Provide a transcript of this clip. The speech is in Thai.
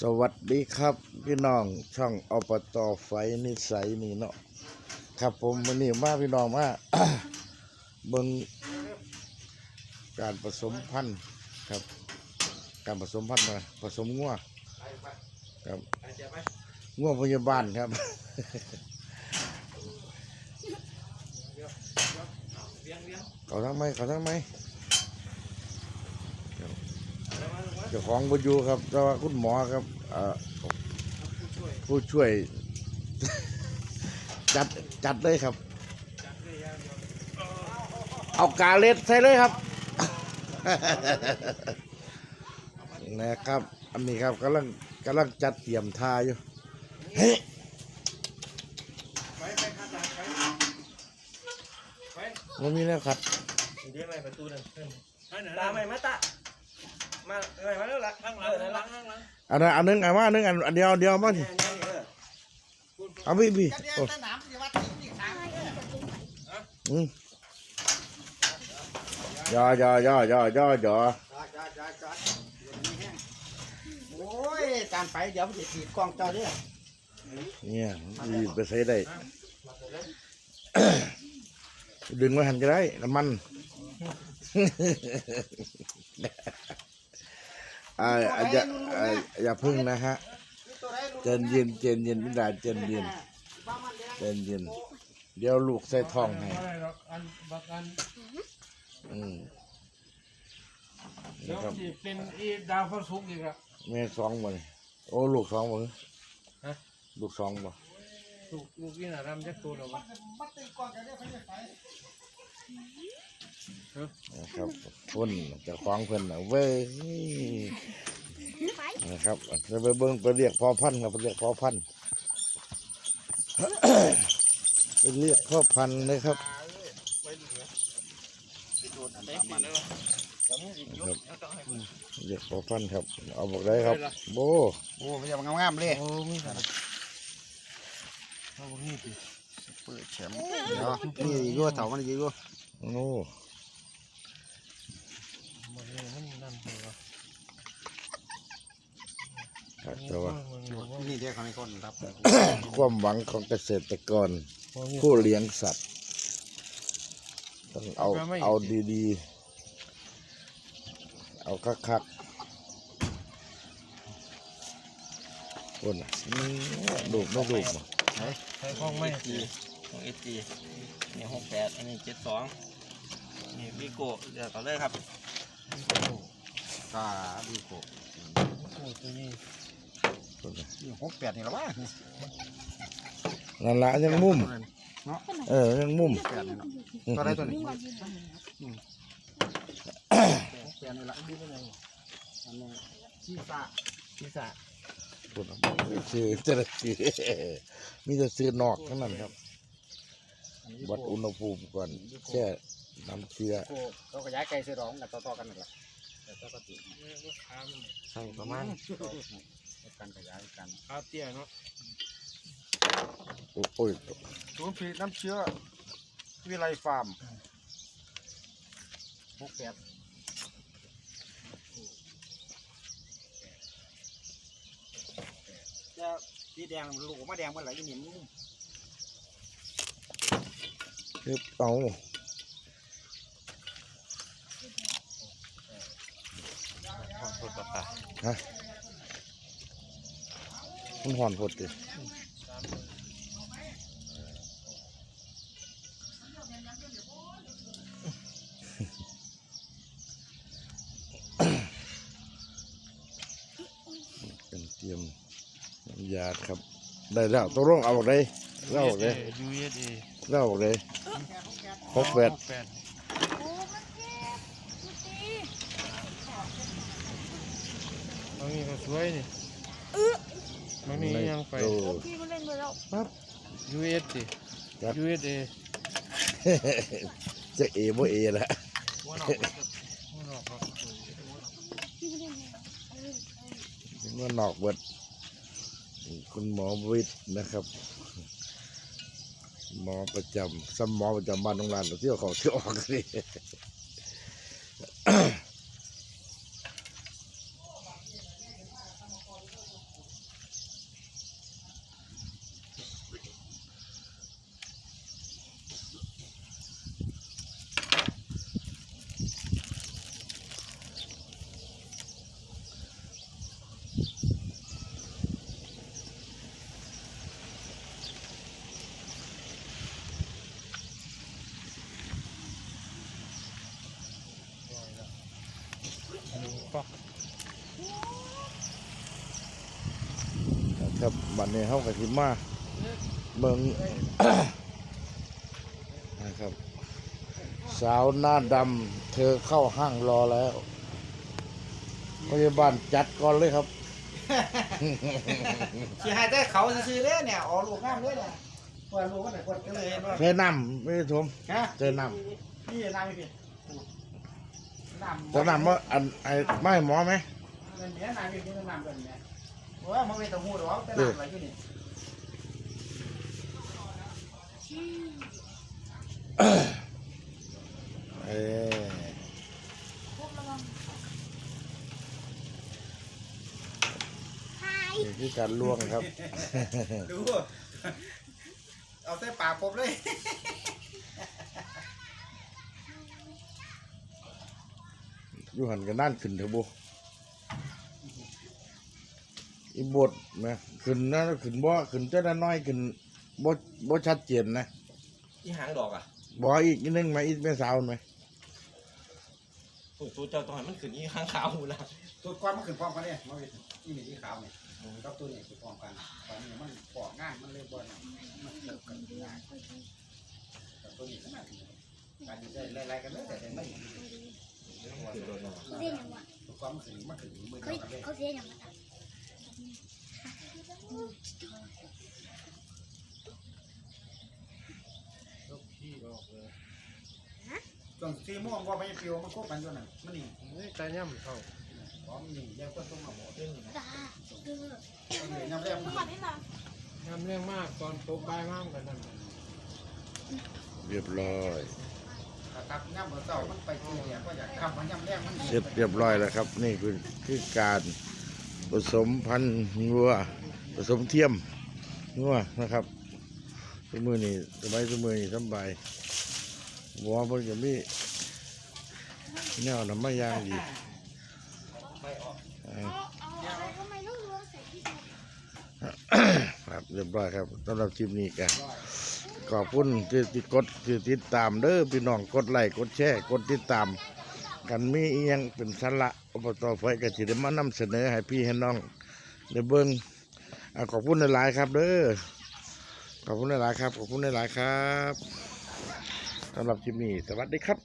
สวัสดีครับพี่น้องช่องอบตไฟนิสัยนี่เนาะครับผมวันนี้มาพี่น้องมาเบิ่งการผสมพันธุ์ครับ การผสมพันธุ์มาผสมงัวครับงัวพยาบาลครับเขาทั้งไหมเขาทั้งไหมครับเจ้าของบอยู่ครับ แต่ว่าคุณหมอครับเอ่อผู้ช่วย จัดจัดเลยครับ เอากาเล็ดใส่เลยครับ นะครับ อันนี้ครับกำลังกำลังจัดเตรียมทาอยู่เฮ้ยไปไปข้ามันมีแล้วครับ เดี๋ยวไปประตูนั่นตาใหม่มาตา มาใหม่มาแล้วล่ะข้างหลังข้างหลังข้างหลังอันนั้นอันนึงอันว่าอันนึงอันอันเดียวอันเดียวมาสิเอาพี่พี่โอ้อืมย่อย่อย่อย่อย่อย่อโอ้ยตามไปเดี๋ยวมันจะถีบกล้องเจ้าเด้อเนี่ยดีไปใส่ได้ ดึงไว้หันก็ได้น้ำมัน อ่าอ่าอย่าอ่าอย่าพึ่งนะฮะเจนเย็นเจนเย็นไม่ได้เจนเย็นเจนเย็นเดี๋ยวลูกใส่ท้องให้อะไรหรอกอันบักอันอืมเดี๋นะยวครับจะเป็นอีดาวพระศุกร์อีกอะแม่สองบ่นี่โอ้ลูกสองบ่ฮะลูกสองบ่ลูกลูกนี่น่ะรำจักตัวหรอวะ นะครับคนเจะคล้าของเพิ่นน่ะเว้ยนะครับจะไปเบิ่งไปเรียกพ่อพันธุ์ครับไปเรียกพ่อพันธุ์ ไปเรียกพ่อพันธุ์เลยครับครับเรียกพ่อพันธุ์ครับ เอาบอกได้ครับ โบโอ้มันจะงามๆเลยโอ้มีอะไรเอาพวกนี้ดิเปิดแฉมเดี๋ยวนี่อีกด้วยเถามันอีกด้วยโอ้ มันนี่มันนั่นเลยวะครับแต่ว่านี่เด็กของในคนครับความหวังของเกษตรกร ผู้เลี้ยงสัตว์ ต้องเอาเอาดีๆ เอาคักๆคนน่ะอืมดูกไม่ดูกบ่ใช้ข้องไม่จีของเอจีนี่หกแปดอันนี้เจ็ดสองนี่วิโก้เดี๋ยวต่อเลยครับ ตาดีโกโอ้ตัวนี้คนน่ะนี่หกแปดนี่หรอวะนั่นละยังมุม เนาะเออยังมุมแปดนี่เนาะตัวใดตัวนี้หกแปดนี่ละอันนี้ชีซ่าศีรษะคนน่ะชื่อแต่ละชื่อมีแต่ซื้อนอกทั้งนั้นครับวัดอุณหภูมิก่อนแค่ น้ำเชื้อโกเขาก็ย้ายไก่เสือร้องกันต่อๆกันนั่นแหละแต่ปกติใช่ประมาณกันขยายกันขาเตี้ยเนาะโอ้ยศูนย์ผลิตน้ำเชื้อ วิไลฟาร์มหกแปดจะสีแดงลูกออกมาแดงเมื่อไหร่ยี่หนิมเรียบเอา ดปลาปลาฮะมันหอนพดดิเป็นเตรียมน้ำยาครับ ได้แล้วตัวร่องเอาออกได้เล่าออกได้ยูเอสเอเล่าออกได้หกแปดแปด มันมีก็สวยนี่มันมียังไปโอ้พี่ก็เล่นไปแล้วปั๊บยูเอสดิ ครับยูเอสเอจะเอบ่เอละว่านอกว่านอกครับพี่ก็เล่นไปแล้วเมื่อนอกเบิดคุณหมอวิทย์นะครับ หมอประจำสมหมอประจำบ้านโรงแรมเที่ยวเขาเที่ยวออกกันนี่ ครับบัดนี้เฮาก็สิมาเบิ่งนะครับ สาวหน้าดำเธอเข้าห้างรอแล้วพยาบาลจัดก่อนเลยครับสิให้แต่เขาซื้อๆเลยเนี่ยอ๋อลูกงามเลยเนี่ยเปิดลูกก็ได้กดกันเลยเห็นบ่เทน้ำไม่ได้ทมฮะเทน้นี่น้ำพี่น้ำำ เทน้ำว่าอันไอ้ไม่หมอไหมเงินเนี้ยน้ำพี่นี่น้ำเงินเนี่ยว่ามันไม่ต้องหูหรอกแต่น้ำอะไรอยู่นี่เอ้ยพวกระวังหายนี่คือการล่วงครับ ดู เอาใส่ปากผมเลย อยู่หันกันนั่นขึ้นเถอะบุอีบทนะขึ้นนะขึ้นบ่ขึ้นเจ้าน้อยขึ้นบ่บ่ชัดเจนนะที่หางดอกอะบ่อีกนิดนึงไหมอีกแม่สาวไหมตัวตัวเจ้าต้องให้มันขึ้นอีหางขาวหูละตัวก้อนมันขึ้นพร้อมกันเนี่ยมันนี่นี่ที่ขาวเนี่ยกับตัวนี้ขึ้นพร้อมกันตอนนี้มันปอกง่ายมันเลยบ่อยมันเลิกกันง่ายแต่ตัวนี้ก็น่าดีการอยู่ได้ไล่ๆกันเลยแต่ไม่ ขึ้นรถมา เขาเสีย อย่างวะตัวก้อนมันขึ้นมันขึ้นมือเขาเดียวกันเลยเขาเสียอย่างวะตาจนสี่โมงว่าไม่ปิวมันควบกันอยู่นั่นมันนี่นี่ตาย่ำเข้าพร้อมนี่ยังก็ต้องมาหมดเลยตาเออน้ำแรกมันย่ำเรื่องมากตอนตกใบายมากกันนั่นเรียบร้อย ตักน้ำเมือเต่ามันไปเกี่ยก็อยากทำมันน้ำแรกมันเสร็จเรียบร้อยแล้วครับ นี่คือคือการผสมพันธุ์งัวผสมเทียมงัวนะครับสมือนี่สบายสมือนี่สบายหัวเพิ่นก็มีแนวน้ำมายางดีเอ่อเอาไมต้องล้วงใส่ที่ตัวครับเรียบร้อยครับสำหรับคลิปนี้กัน ขอบคุณที่ติดกดที่ติดตามเด้อพี่น้องกดไลค์กดแชร์กดติดตามกันมีอียังเป็นสาระอบตไฟก็สิได้มานำเสนอให้พี่ให้น้องในเบิ้งอขอบคุณหลายครับเด้อขอบคุณหลายครับ ขอบคุณหลายครับสำหรับคลิปนี้สวัสดีครับ